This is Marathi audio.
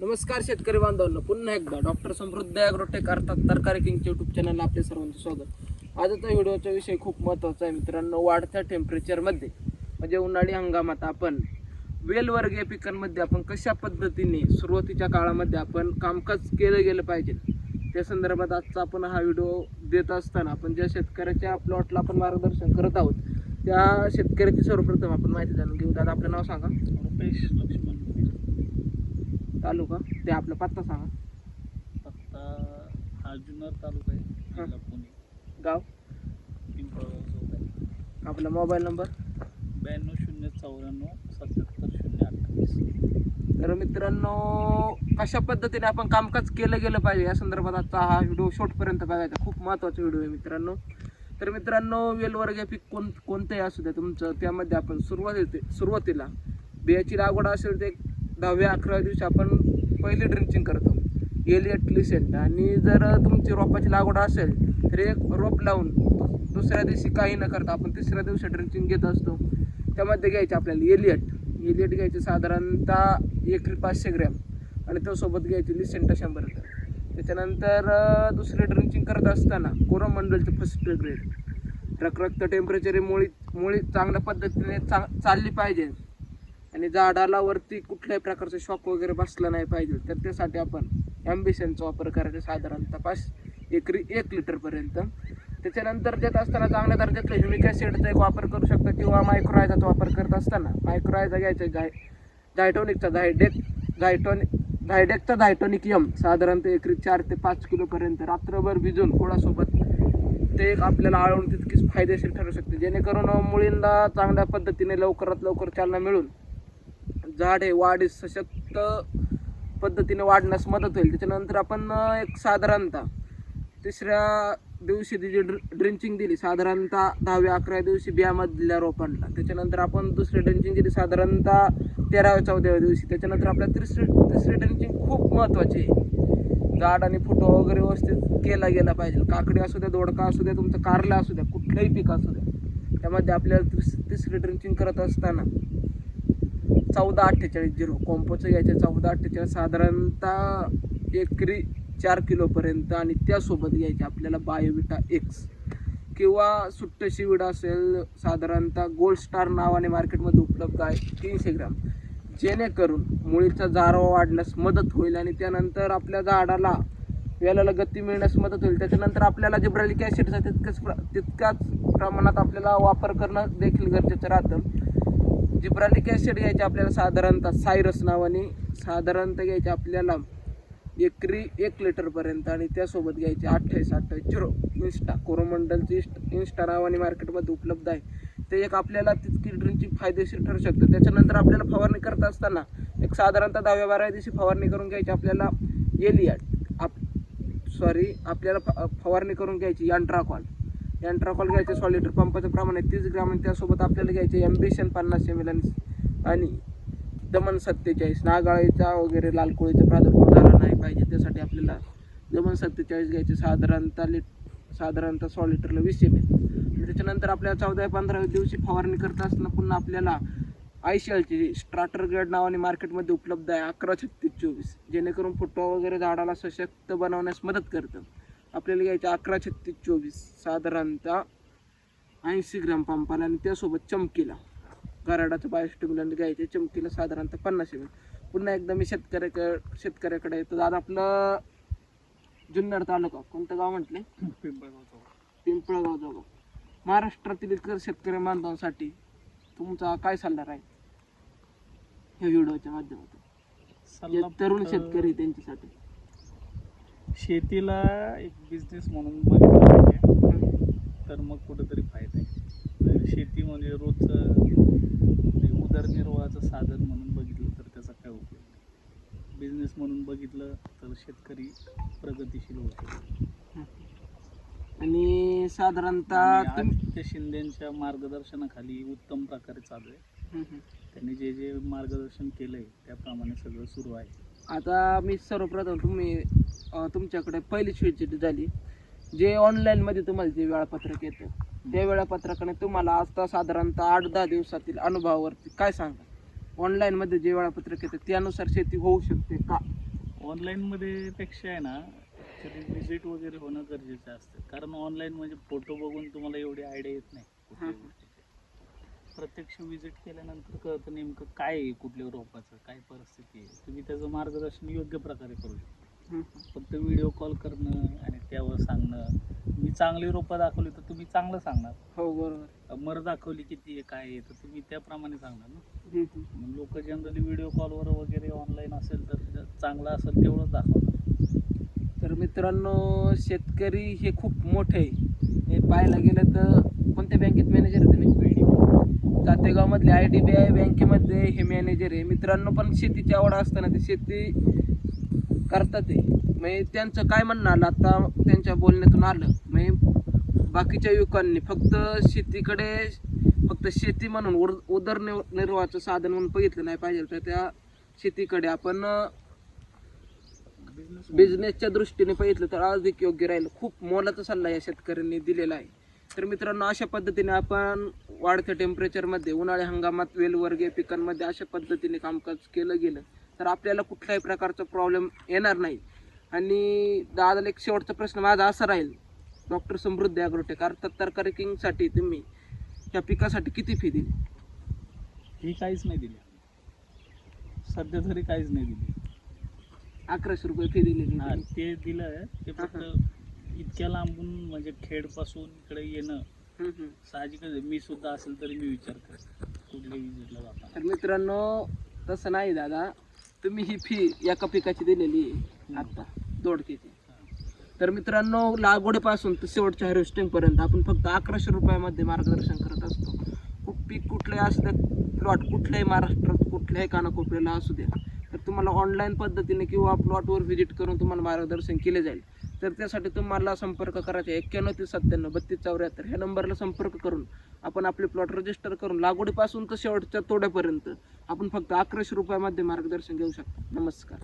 नमस्कार शेतकरी बांधवांनो. पुन्हा एकदा डॉक्टर समृद्ध ॲग्रोटेक अर्थात तरकारी किंगच्या युट्यूब चॅनलला आपले सर्वांचे स्वागत. आजचा व्हिडिओचा विषय खूप महत्त्वाचा आहे मित्रांनो वाढत्या टेम्परेचरमध्ये म्हणजे उन्हाळी हंगामात आपण वेलवर्गीय पिकांमध्ये आपण कशा पद्धतीने सुरुवातीच्या काळामध्ये आपण कामकाज केलं गेलं पाहिजे त्या संदर्भात आजचा आपण हा व्हिडिओ देत असताना आपण ज्या शेतकऱ्याच्या प्लॉटला आपण मार्गदर्शन करत आहोत त्या शेतकऱ्याची सर्वप्रथम आपण माहिती जाणून घेऊ. दादा आपलं नाव सांगा. रुपेश लक्ष्मण. तालुका? ते आपला पत्ता सांगा. पत्ता हा जुन्नर तालुका आहे जिल्हा पुणे. गाव? पिंपळगाव चौक आहे. आपला मोबाईल नंबर? ब्याण्णव शून्य चौऱ्याण्णव सत्याहत्तर शून्य अठ्ठावीस. तर मित्रांनो कशा पद्धतीने आपण कामकाज केलं गेलं पाहिजे? या संदर्भात आजचा हा व्हिडिओ शेवटपर्यंत बघायचा. खूप महत्त्वाचा व्हिडिओ आहे मित्रांनो. तर मित्रांनो वेलवर्गीय पीक कोण कोणतंही असू द्या तुमचं त्यामध्ये आपण सुरुवाती सुरुवातीला बियाची लागवड असेल ते दहाव्या अकराव्या दिवशी आपण पहिली ड्रिंचिंग करतो. एलियट लिसेंट आणि जर तुमची रोपाची लागवड असेल तर एक रोप लावून दुसऱ्या दिवशी काही न करता आपण तिसऱ्या दिवशी ड्रिंचिंग घेत असतो. त्यामध्ये घ्यायचे आपल्याला एलियट एलियट घ्यायचे साधारणतः एकरी पाचशे ग्रॅम. आणि त्यासोबत घ्यायची लिसेंट शंभर ग्रॅम. त्याच्यानंतर अं, दुसरी ड्रिंचिंग करत असताना कोरोमंडलचे फर्स्ट ग्रेड रखरक्त टेम्परेचर मुळी मुळी चांगल्या पद्धतीने चा चालली पाहिजे. आणि झाडाला वरती कुठल्याही प्रकारचा शॉक वगैरे बसला नाही पाहिजे. तर त्यासाठी आपण ॲम्बिशनचा वापर करायचा साधारणतः पाच एकरी एक लिटरपर्यंत त्याच्यानंतर देत असताना चांगल्या दर्जातलं ह्युमिक ॲसिडचा एक वापर करू शकता किंवा मायक्रोआयझाचा वापर करत असताना. मायक्रोआयझा घ्यायचा जाय झायटोनिकचा झायडेक झायटोनिक झायडेकचा झायटोनिक यम साधारणतः एकरी चार ते पाच किलोपर्यंत रात्रभर भिजून कोळासोबत ते एक आपल्याला आळवून तितकीच फायदेशीर ठरू शकते. जेणेकरून मुलींना चांगल्या पद्धतीने लवकरात लवकर चालना मिळून झाड हे वाढीस सशक्त पद्धतीने वाढण्यास मदत होईल. त्याच्यानंतर आपण एक साधारणतः तिसऱ्या दिवशी ती जी ड्र ड्रिंचिंग दिली साधारणतः दहाव्या अकराव्या दिवशी बियामधल्या रोपांना. त्याच्यानंतर आपण दुसरी ड्रिंचिंग दिली साधारणतः तेराव्या चौदाव्या दिवशी. त्याच्यानंतर आपल्या तिसरी तिसरी ड्रिंचिंग खूप महत्त्वाची आहे. झाड आणि फुटो वगैरे व्यवस्थित केला गेला पाहिजे. काकडी असू द्या दोडका असू द्या तुमचं कारला असू द्या कुठलंही पीक असू द्या त्यामध्ये आपल्याला तिस तिसरी ड्रिंचिंग करत असताना चौदा अठ्ठेचाळीस झिरो. कॉम्पोचं घ्यायचे चौदा अठ्ठेचाळीस. साधारणतः एकरी चार किलोपर्यंत आणि त्यासोबत घ्यायचे आपल्याला बायोविटा एक्स किंवा सुट्ट शिवीड असेल साधारणतः गोल्ड स्टार नावाने मार्केटमध्ये उपलब्ध आहे तीनशे ग्राम. जेणेकरून मुळीचा जारवा वाढण्यास मदत होईल आणि त्यानंतर आपल्या झाडाला वेलाला गती मिळण्यास मदत होईल. त्याच्यानंतर आपल्याला जिब्रालिक ॲसिडचा तितकंच प्र तितक्याच प्रमाणात आपल्याला वापर करणं देखील गरजेचं राहतं. जिब्रालिक ॲसिड घ्यायचे आपल्याला साधारणतः सायरस नावाने साधारणतः घ्यायचे आपल्याला एकरी एक लिटरपर्यंत आणि त्यासोबत घ्यायचे अठ्ठावीस अठ्ठावीस झिरो. इन्स्टा कोरोमंडलची इन्स्ट इन्स्टा नावाने मार्केटमध्ये उपलब्ध आहे. ते एक आपल्याला तितकी ड्रिंकची फायदेशीर ठरू शकतं. त्याच्यानंतर आपल्याला फवारणी करत असताना एक साधारणतः दहाव्या बाराव्या दिवशी फवारणी करून घ्यायची आपल्याला एलियाट आप सॉरी आपल्याला फवारणी करून घ्यायची यंट्राकॉल. यंट्राकॉल घ्यायचे सॉ लिटर पंपाचं प्रमाण आहे तीस ग्राम आणि त्यासोबत आपल्याला घ्यायचे एम्बिशन पन्नास एम एल आणि दमन सत्तेचाळीस नागाळीचा वगैरे लाल कोळीचा प्रादुर्भाव झाला नाही पाहिजे त्यासाठी आपल्याला दमन सत्तेचाळीस घ्यायचे साधारणतः लिट साधारणतः सॉ लिटरला वीस एम एल आणि त्याच्यानंतर आपल्याला चौदा पंधराव्या दिवशी फवारणी करत असताना पुन्हा आपल्याला आयशीएलची स्ट्राटर ग्रेड नावाने मार्केटमध्ये उपलब्ध आहे अकरा छत्तीस चोवीस. जेणेकरून फुटवा वगैरे झाडाला सशक्त बनवण्यास मदत करतं. आपल्याला घ्यायचे अकरा छत्तीस चोवीस साधारणतः ऐंशी ग्राम पंपाला आणि त्यासोबत चमकीला. गराडाचं बायोस्टिम्युलंट घ्यायचे चमकीला साधारणतः पन्नास एम पुन्हा एकदा मी शेतकऱ्याकडे शेतकऱ्याकडे येतो. दादा आपलं जुन्नर तालुका कोणतं गाव म्हटले? पिंपळगाव पिंपळगाव जवळ महाराष्ट्रातील इतर शेतकरी बांधवांसाठी तुमचा काय सल्ला राहील? ह्या व्हिडिओच्या माध्यमातून. तरुण शेतकरी त्यांच्यासाठी. शेतीला एक बिझनेस म्हणून बघितलं पाहिजे. तर मग कुठंतरी फायदा आहे. शेती म्हणजे रोजचं उदरनिर्वाहाचं साधन म्हणून बघितलं तर त्याचा काय उपयोग नाही. बिझनेस म्हणून बघितलं तर शेतकरी प्रगतिशील शकतो आणि साधारणतः आदित्य शिंदेच्या मार्गदर्शनाखाली उत्तम प्रकारे चालू आहे. त्यांनी जे जे मार्गदर्शन केलंय त्याप्रमाणे सगळं सुरू आहे. आता मी सर्वप्रथम तुम्ही तुमच्याकडे पहिली विजिट झाली. जे ऑनलाईनमध्ये तुम्हाला जे वेळापत्रक येतं त्या वेळापत्रकाने तुम्हाला आता साधारणतः आठ दहा दिवसातील अनुभवावरती काय सांगा ऑनलाईनमध्ये जे वेळापत्रक येतं त्यानुसार शेती होऊ शकते का? ऑनलाईन मध्ये पेक्षा आहे ना विजिट वगैरे होणं गरजेचं असतं. कारण ऑनलाईन म्हणजे फोटो बघून तुम्हाला एवढी आयडिया येत नाही. हं. प्रत्यक्ष विजिट केल्यानंतर कळतं नेमकं काय आहे कुठल्या रोपाचं काय परिस्थिती आहे. तुम्ही त्याचं मार्गदर्शन योग्य प्रकारे करू शकता. फक्त व्हिडिओ कॉल करणं आणि त्यावर सांगणं. मी चांगली रोपं दाखवली तर तुम्ही चांगलं सांगणार. हो बरोबर. मर दाखवली किती आहे काय आहे तर तुम्ही त्याप्रमाणे सांगणार ना. लोक जनरली व्हिडिओ कॉलवर वगैरे ऑनलाईन असेल तर चांगलं असेल तेवढंच दाखवणार. तर मित्रांनो शेतकरी हे खूप मोठे आहे. हे पाहायला गेलं तर कोणत्या बँकेत मॅनेजर आहे तुम्ही? Jategaon I D B I बँकेमध्ये हे मॅनेजर आहे. मित्रांनो पण शेतीची आवड असताना ते शेती करतात ते. म्हणजे त्यांचं काय म्हणणं आलं? आता त्यांच्या बोलण्यातून आलं. म्हणजे बाकीच्या युवकांनी फक्त शेतीकडे फक्त शेती म्हणून उर उदरनिर्वाहाचं साधन म्हणून बघितलं नाही पाहिजे. तर त्या शेतीकडे आपण बिझनेसच्या दृष्टीने बघितलं तर अधिक योग्य राहील. खूप मोलाचा सल्ला या शेतकऱ्यांनी दिलेला आहे. तर मित्रांनो अशा पद्धतीने आपण वाढत्या टेम्परेचरमध्ये उन्हाळी हंगामात वेलवर्गीय पिकांमध्ये अशा पद्धतीने कामकाज केलं गेलं. तर आपल्याला कुठल्याही प्रकारचा प्रॉब्लेम येणार नाही. आणि दादाला एक शेवटचा प्रश्न माझा असा राहील. डॉक्टर समृद्धी अग्रोटेक अर्थात तरकारी किंगसाठी तुम्ही त्या पिकासाठी किती फी दिली? ही काहीच नाही दिली. सध्या तरी काहीच नाही दिली. अकराशे रुपये फी दिलेली हा ते दिलं ते फक्त इतक्या लांबून म्हणजे खेडपासून इकडे येणं. साहजिकच आहे. मी सुद्धा असेल तरी मी विचार कुठल्या विजिटला तर मित्रांनो तसं नाही दादा. तुम्ही ही फी एका पिकाची दिलेली आहे. आता दोडकेची तर मित्रांनो लागवडीपासून तर शेवटच्या हार्वेस्टिंग पर्यंत आपण फक्त अकराशे रुपयामध्ये मार्गदर्शन करत असतो. खूप पीक कुठल्याही असलं प्लॉट कुठल्याही महाराष्ट्रात कुठल्याही कानाकोपऱ्याला असू द्या. तर तुम्हाला ऑनलाईन पद्धतीने किंवा प्लॉटवर व्हिजिट करून तुम्हाला मार्गदर्शन केले जाईल. तर त्यासाठी तुम्हाला संपर्क करायचा एक्क्याण्णव ते सत्त्याण्णव बत्तीस चौऱ्याहत्तर. ह्या नंबरला संपर्क करून आपण आपले प्लॉट रजिस्टर करून लागवडीपासून तर शेवटच्या तोड्यापर्यंत आपण फक्त अकराशे रुपयामध्ये मार्गदर्शन घेऊ शकतो. नमस्कार.